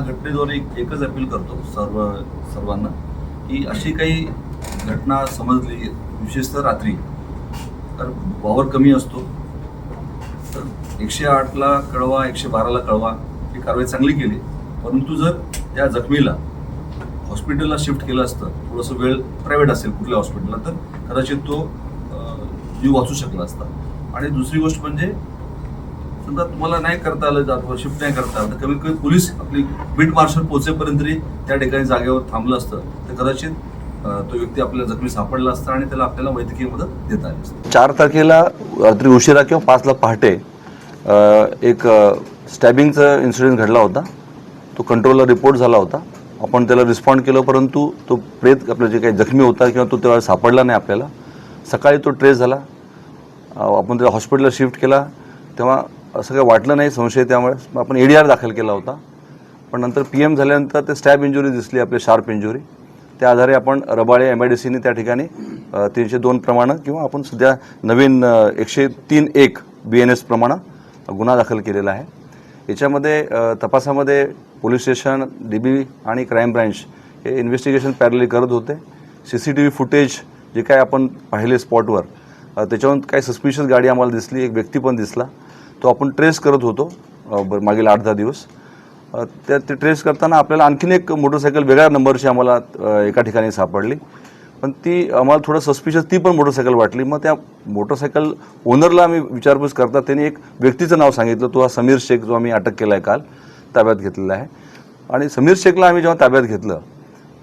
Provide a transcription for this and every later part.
घटनेद्वारे एकच अपील करतो सर्व सर्वांना की अशी काही घटना समजली विशेषतः रात्री तर वावर कमी असतो. तर एकशे आठला कळवा एकशे बाराला कळवा ही कारवाई चांगली केली. परंतु जर त्या जखमीला हॉस्पिटलला शिफ्ट केलं असतं थोडंसं वेळ प्रायव्हेट असेल कुठल्या हॉस्पिटलला तर कदाचित तो जीव वाचू शकला असता. आणि दुसरी गोष्ट म्हणजे समजा तुम्हाला नाही करता आलं जात शिफ्ट नाही करता आलं. तर कमीत कमी पोलीस आपली बीट मार्शल पोहोचेपर्यंत तरी त्या ठिकाणी जागेवर थांबलं असतं. तर कदाचित तो व्यक्ती आपल्याला जखमी सापडला असता आणि त्याला आपल्याला वैद्यकीय मदत देता आली असते. चार तारखेला रात्री उशिरा किंवा पाचला पहाटे एक स्टॅबिंगचा इन्सिडेंट घडला होता. तो कंट्रोलला रिपोर्ट झाला होता. आपण त्याला रिस्पॉन्ड केलं परंतु तो प्रेत आपलं जे काही जखमी होता किंवा तो तेव्हा सापडला नाही आपल्याला. सकाळी तो ट्रेस झाला. आपण त्याला हॉस्पिटलला शिफ्ट केला. तेव्हा असं काही वाटलं नाही संशय त्यामुळे. मग आपण डी आर दाखल केला होता. पण नंतर पी एम झाल्यानंतर ते स्टॅब इंजुरी दिसली आपली शार्प इंजुरी. त्या आधारे आपण रबाळे एम आय डी सीने त्या ठिकाणी तीनशे दोन प्रमाणं किंवा आपण सध्या नवीन एकशे तीन एक बी एन एस प्रमाणं गुन्हा दाखल केलेला आहे. याच्यामध्ये तपासामध्ये पोलीस स्टेशन डी बी आणि क्राईम ब्रँच हे इन्व्हेस्टिगेशन पॅरली करत होते. C C T V footage जे काय आपण पाहिले स्पॉटवर त्याच्यावरून काही सस्पिशियस गाडी आम्हाला दिसली एक व्यक्ती पण दिसला. तो आपण ट्रेस करत होतो ब- मागील आठ दहा दिवस. त्या ते ट्रेस करताना आपल्याला आणखीन एक मोटरसायकल वेगळ्या नंबरची आम्हाला एका ठिकाणी सापडली. पण ती आम्हाला थोडं सस्पिशियस ती पण मोटरसायकल वाटली. मग त्या मोटरसायकल ओनरला आम्ही विचारपूस करता त्यांनी एक व्यक्तीचं नाव सांगितलं. तो हा समीर शेख जो आम्ही अटक केला आहे काल ताब्यात घेतलेला आहे. आणि समीर शेखला आम्ही जेव्हा ताब्यात घेतलं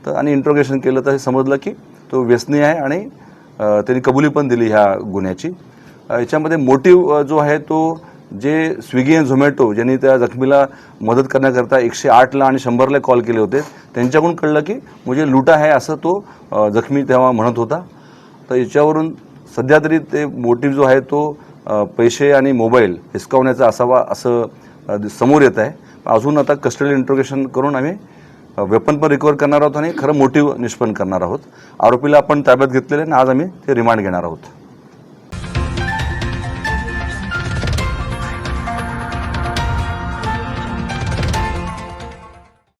तर आणि इंट्रोगेशन केलं तर हे समजलं की तो व्यसनी आहे आणि त्यांनी कबुली पण दिली ह्या गुन्ह्याची. याच्यामध्ये मोटिव जो आहे तो जे स्विगी आणि झोमॅटो ज्यांनी त्या जखमीला मदत करण्याकरता एकशे आठला आणि शंभरला कॉल केले होते त्यांच्याकडून कळलं की म्हणजे लुटा आहे असं तो जखमी तेव्हा म्हणत होता. तर याच्यावरून सध्या तरी ते मोटिव्ह जो आहे तो पैसे आणि मोबाईल हिसकावण्याचा असावा असं समोर येत आहे. अजून आता कस्टडी इंट्रोगेशन करून आम्ही वेपन पण रिकवर करणार आहोत आणि खरं मोटिव्ह निष्पन्न करणार आहोत. आरोपीला आपण ताब्यात घेतलेले आणि आज आम्ही ते रिमांड घेणार आहोत.